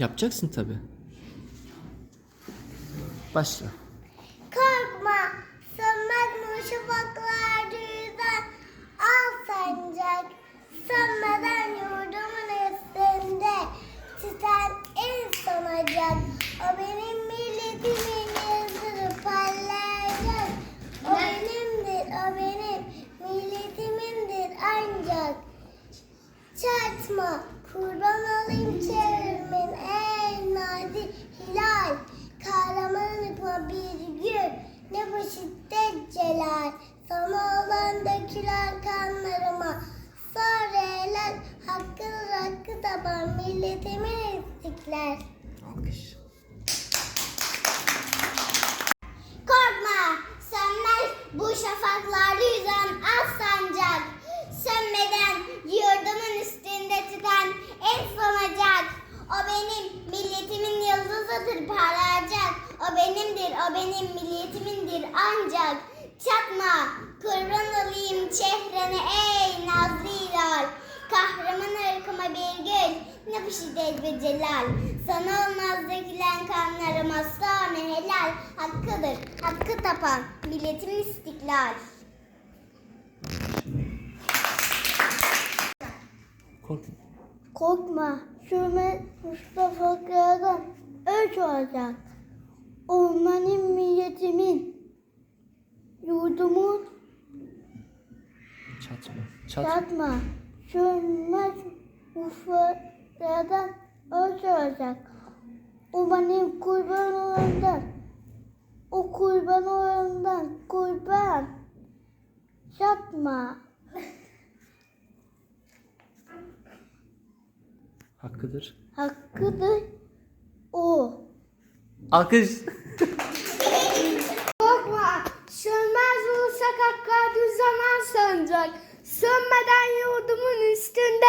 Yapacaksın tabi. Başla. Korkma, sönmez şafaklar düzen al sancak. Sönmeden yurdumun üstünde titen en sonacak. O benim milletimin yıldızı parlayacak. O benimdir, o benim milletimindir ancak. Çarpma, kurban olayım çevrimin en nadir hilal. Kahramanlıkla bir gün, ne bu şiddet celal. Sana olan dökülen kanlarıma, sonra helal. Hakkıdır hakkı taban, milletimin istiklal. Alkış. Korkma, sönmez bu şafaklarda yüzen az sancak. Sönmeden yurdumun üstünde tüten en sonacak. O benim milletimin yıldızıdır parlayacak. O benimdir, o benim milletimindir ancak. Çakma, kurban olayım çehrene ey nazlı hilal. Kahraman ırkıma bir gül, ne bu şiddet ve celal. Sana olmaz dökülen kanlarıma sonra helal. Hakkıdır, hakkı tapan, milletimin istiklal. Korkma. Korkma, sürme Mustafa Kıra'dan öç olacak. Ormanın milletimin, yurdumun Çatma. Çatma. Yatma. Sönmez ufuklardan öç olacak. O benim kurban olandan. O kurban olandan kurban. Yatma. Hakkıdır. Hakkıdır o. Alkış. Korkma, sönmez bu sokaklar zaman sönecek. Sönmeden yurdumun üstünde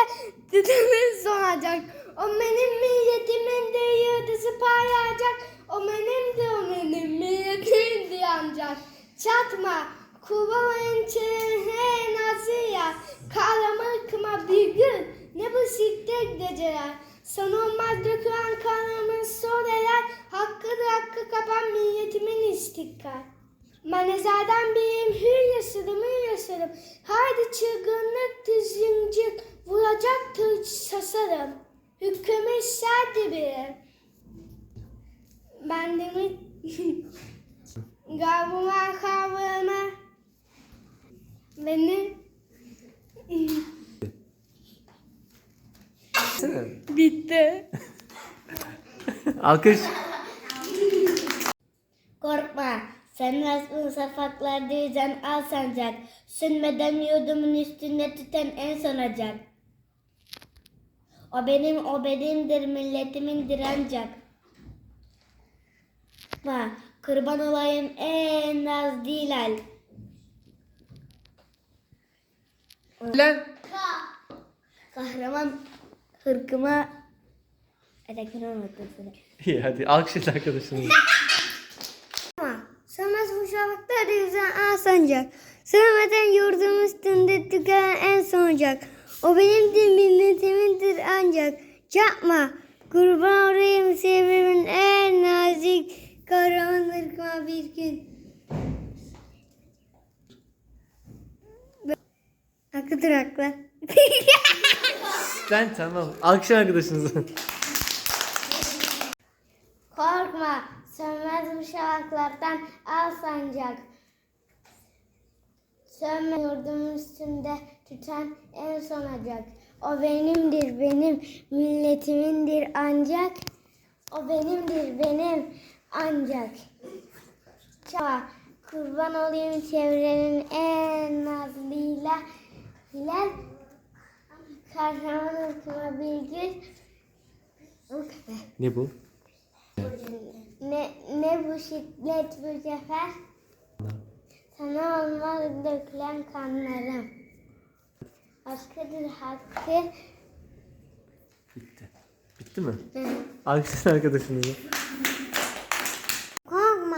düdümün sonacak. O benim milletimin de yıldızı parlayacak. O benim de o benim milletimin de yanacak. Çatma, kuvalayın çene nazıya. Kahraman kıma bir gün, ne bu şiddet geceler. Son olmaz dökülen kanımın soreler. Hakkıdır hakkı kapan milletimin istiklal. Manezadan biriyim hür yaşadım yaşadım. Haydi çılgınlık zincir vuracaktır sasarım. Hükümü şerdi birim. Ben de mi? Gavuma kavama. Benim bitti. Alkış. Sönmez bu safaklarda yüzen al sancak. Sönmeden yurdumun üstünde tüten en sonacak. O benim, o benimdir, milletimindir ancak. Korkma, kurban olayım en az dilal. Lan. Kahraman hırkıma... İyi hadi alkışlayın arkadaşınızı. Ama sönmez bu al sancak. Sönmeden yurdum üstünde tükenen en sonacak. O benimdir milletimindir ancak. Yapma kurban olayım sevrimin en nazik. Kahraman ırkıma bir gün. Hakkıdır haklı. Lan tamam. Alkışlayın arkadaşınızı. Korkma, sönmez bu şafaklardan al sancak. Sönme yurdum üstünde tüten en sonacak. O benimdir benim, milletimindir ancak. O benimdir benim ancak. Çava, kurban olayım çevrenin en nazlıyla. Hilal, kahraman ırkıma bir gün. Bu kadar. Ne bu? Ne, ne bu şiddet bu sefer? Sana olmaz dökülen kanlarım. Hakkıdır hakkı. Bitti. Bitti mi? Alkışlayın arkadaşınızı. Korkma,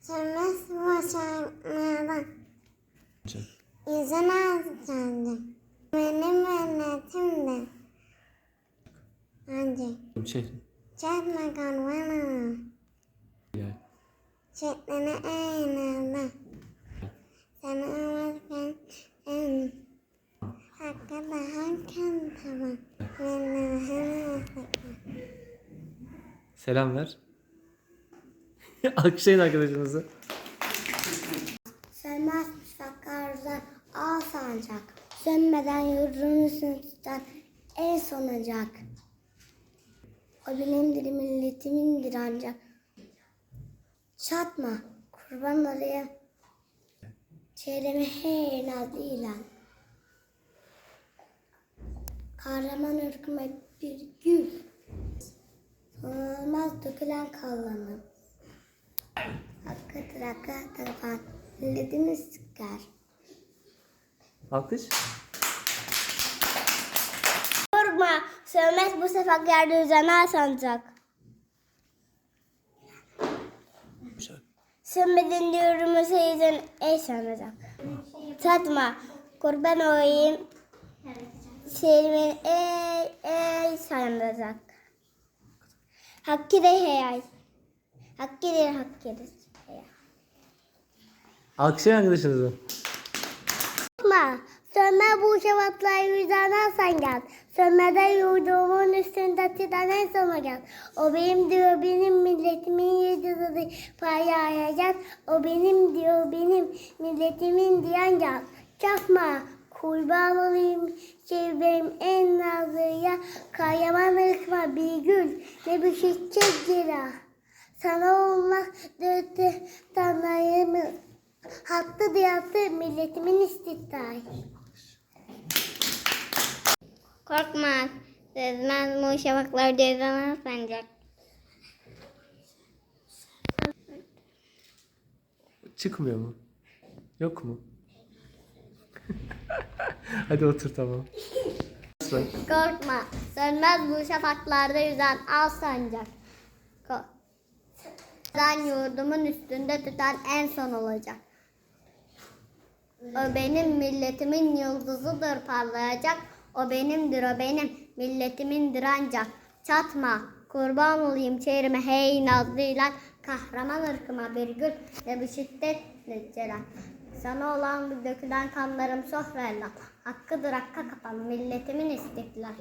sönmez başarmadan. Yüzüne kendim. Benim milletimdir. Ancak Şey, Çatma kanvana. Yani. Çetlene eğnana. Sana alırken en. Hakka da hakken tamam. Selam ver. Alkışlayın arkadaşınızı. Sönmez sakarlar al sancak. Sönmeden yurdunu sınıftan en sonacak. O benimdir milletimindir ancak. Çatma kurban olayım. Çevremi her nazlı ilan. Kahraman ırkıma bir gül. Olmaz dökülen kallanım. Hakkı tırakka tarafan milletini sıkar. Alkış. Korkma, sönmez bu sefer yerde üzerine sancak. Sönmeden diyorum seyircinin ey sanacak. Tatma, kurban olayım. Şehrimin ey ey sanacak. Hakkı de heyay. Hakkı de hakkı de heyay. Alkışlayın arkadaşınızı. Korkma, sönme bu şevatlar yüzden sen gel. Sönmeden yurdumun üstünde titren en sona gel. O benim diyor benim milletimin yıldızı paylaşacak. O benim diyor benim milletimin diyen gel. Çakma, kurban olayım çevrem en nazlıya. Kayaman ırkma bir gül ne bir çiçek gira. Sana olmak dörtte tanrıyımız. Hattı diyattı milletimin istihdai. Korkma. Sezmez bu şafaklar cezana sancak. Çıkmıyor mu? Yok mu? Hadi otur tamam. Korkma. Sönmez bu şafaklarda yüzen al sancak. Ko- Sen yurdumun üstünde tutan en son olacak. O benim milletimin yıldızıdır parlayacak. O benimdir o benim milletimindir ancak. Çatma kurban olayım çevrime hey nazlı ilan. Kahraman ırkıma bir gül ve bir şiddet celal. Sana olan dökülen kanlarım sofrayla. Hakkıdır hakka kapan milletimin istiklal.